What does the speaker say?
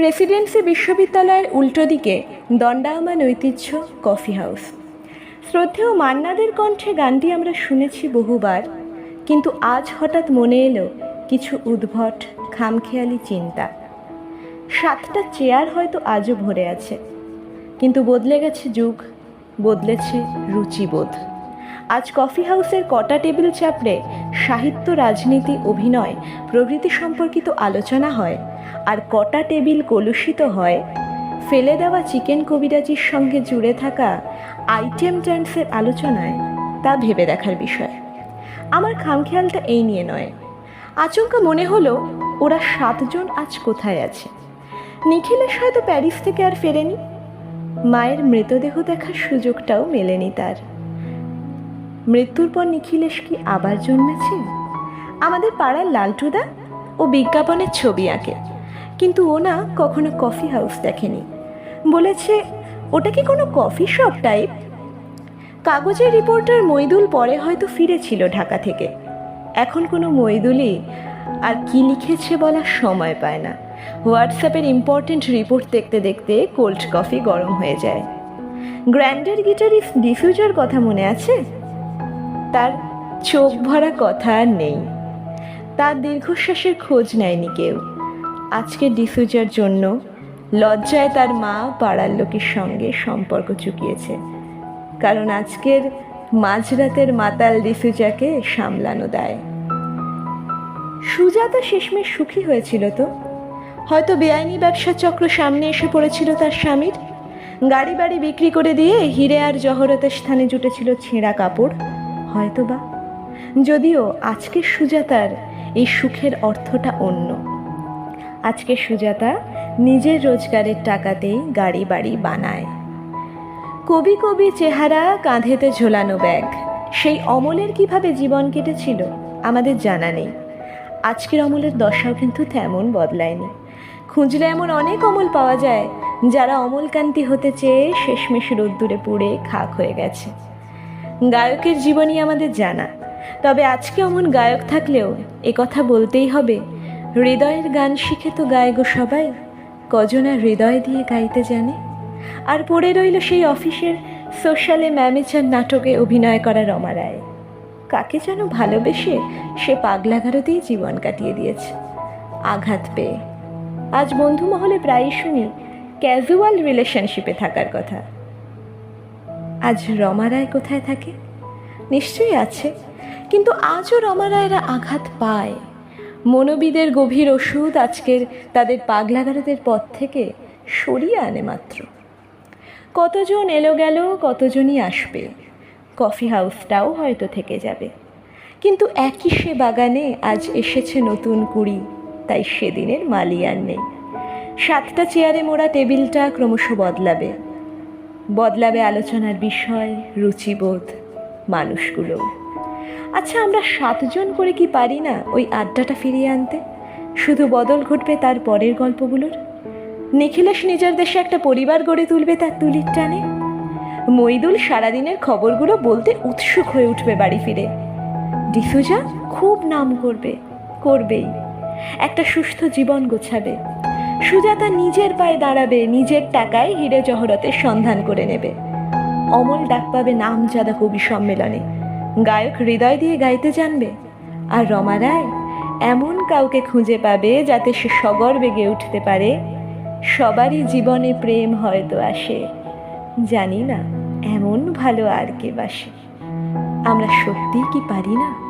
Presidency বিশ্ববিদ্যালয়ের উল্টো দিকে দণ্ডায়মান ঐতিহ্য কফি হাউস। শ্রদ্ধেয় মান্নাদের কণ্ঠে গানটি আমরা শুনেছি বহুবার, কিন্তু আজ হঠাৎ মনে এলো কিছু উদ্ভট, খামখেয়ালি চিন্তা। সাতটা চেয়ার হয়তো আজও ভরে আছে, কিন্তু বদলে গেছে যুগ, বদলেছে রুচিবোধ। আজ কফি হাউসের কটা টেবিল চাপড়ে সাহিত্য, রাজনীতি, অভিনয়, প্রভৃতি সম্পর্কিত আলোচনা হয় আর কটা টেবিল কলুষিত হয়। ফেলে দেওয়া চিকেন কবিরাজির সঙ্গে জুড়ে থাকা আইটেম ট্যান্সের আলোচনায় তা ভেবে দেখার বিষয়। আমার খামখেয়ালটা এই নিয়ে নয়। আচমকা মনে হলো, ওরা সাতজন আজ কোথায় আছে? নিখিলেশ হয়তো প্যারিস থেকে আর ফেরেনি। মায়ের মৃতদেহ দেখার সুযোগটাও মেলেনি তার। মৃত্যুর পর নিখিলেশ কি আবার জন্মেছে? আমাদের পাড়ার লালটুদা ও বিজ্ঞাপনের ছবি আঁকে। কিন্তু ও না কখনো কফি হাউস দেখেনি। বলেছে, ওটা কি কোনো কফি শপ টাইপ? কাগজের রিপোর্টার মইদুল পরে হয়তো ফিরেছিল ঢাকা থেকে। এখন কোনো মইদুলই আর কি লিখেছে বলার সময় পায় না। হোয়াটসঅ্যাপের ইম্পর্টেন্ট রিপোর্ট দেখতে দেখতে কোল্ড কফি গরম হয়ে যায়। গ্র্যান্ডের গিটারিস্ট ডিফিউজার কথা মনে আছে? তার চোখ ভরা কথা আর নেই। তার দীর্ঘশ্বাসের খোঁজ নেয়নি কেউ। আজকে ডিসুজার জন্য লজ্জায় তার মা পাড়ার লোকের সঙ্গে সম্পর্ক চুকিয়েছে। কারণ আজকের মাঝরাতের মাতাল ডিসুজাকে সামলানো দেয়। সুজাতা শেষমেশ সুখী হয়েছিল তো। হয়তো বেআইনি ব্যবসা চক্র সামনে এসে পড়েছিল তার স্বামীর। গাড়ি বাড়ি বিক্রি করে দিয়ে হিরে আর জহরতের স্থানে জুটেছিল ছেঁড়া কাপড় হয়তো বা যদিও আজকের সুজাতার এই সুখের অর্থটা অন্য। আজকে সুজাতা নিজের রোজগারের টাকাতেই গাড়ি বাড়ি বানায়। কবি কবি চেহারা কাঁধেতে ঝোলানো ব্যাগ। সেই অমলের কীভাবে জীবন কেটেছিল, আমাদের জানা নেই। আজকের অমলের দশাও কিন্তু তেমন বদলায়নি। খুঁজলে এমন অনেক অমল পাওয়া যায়, যারা অমলকান্তি হতে চেয়ে শেষমেশ রোদ্দুরে পুড়ে খাক হয়ে গেছে। গায়কের জীবনই আমাদের জানা। তবে আজকে অমন গায়ক থাকলেও কথা বলতেই হবে হৃদয়ের গান শিখে তো গায় গো সবাই। কজনা হৃদয় দিয়ে গাইতে জানে। আর পড়ে রইল সেই অফিসের সোশ্যালে ম্যামেচার নাটকে অভিনয় করা রমা রায় কাকে যেন ভালোবেসে সে পাগলাগারোতেই জীবন কাটিয়ে দিয়েছে। আঘাত পেয়ে। আজ বন্ধু মহলে প্রায়ই শুনি ক্যাজুয়াল রিলেশনশিপে থাকার কথা। আজ রমা রায় কোথায় থাকে? নিশ্চয়ই আছে। কিন্তু আজও রমা রায়রা আঘাত পায়। মনোবিদের গভীর ওষুধ আজকের তাদের পাগলাগারদের পথ থেকে সরিয়ে আনে মাত্র। কতজন এলো গেল, কতজনই আসবে? কফি হাউসটাও হয়তো থেকে যাবে। কিন্তু একই সে বাগানে আজ এসেছে নতুন কুড়ি, তাই সেদিনের মালি আর নেই। সাতটা চেয়ারে মোড়া টেবিলটা ক্রমশ বদলাবে। বদলাবে আলোচনার বিষয়, রুচিবোধ মানুষগুলো আচ্ছা আমরা সাতজন করে কি পারি না ওই আড্ডাটা ফিরিয়ে আনতে? শুধু বদল ঘটবে তার পরের গল্পগুলোর? নিখিলেশ নিজের দেশে একটা পরিবার গড়ে তুলবে তার তুলির টানে? মইদুল সারাদিনের খবরগুলো বলতে উৎসুক হয়ে উঠবে বাড়ি ফিরে। ডিসুজা খুব নাম করবে, করবেই। একটা সুস্থ জীবন গোছাবে। সুজাতা নিজের পায়ে দাঁড়াবে, নিজের টাকায় হিরে জহরতের সন্ধান করে নেবে। অমল ডাক পাবে নামজাদা কবি সম্মেলনে। গায়ক হৃদয় দিয়ে গাইতে জানবে। আর রমা রায় এমন কাউকে খুঁজে পাবে যাতে সে সগর্বে গে উঠতে পারে। সবারই জীবনে প্রেম হয়তো আসে। জানি না, এমন ভালো আর কে বাসে। আমরা সত্যিই কি পারি না?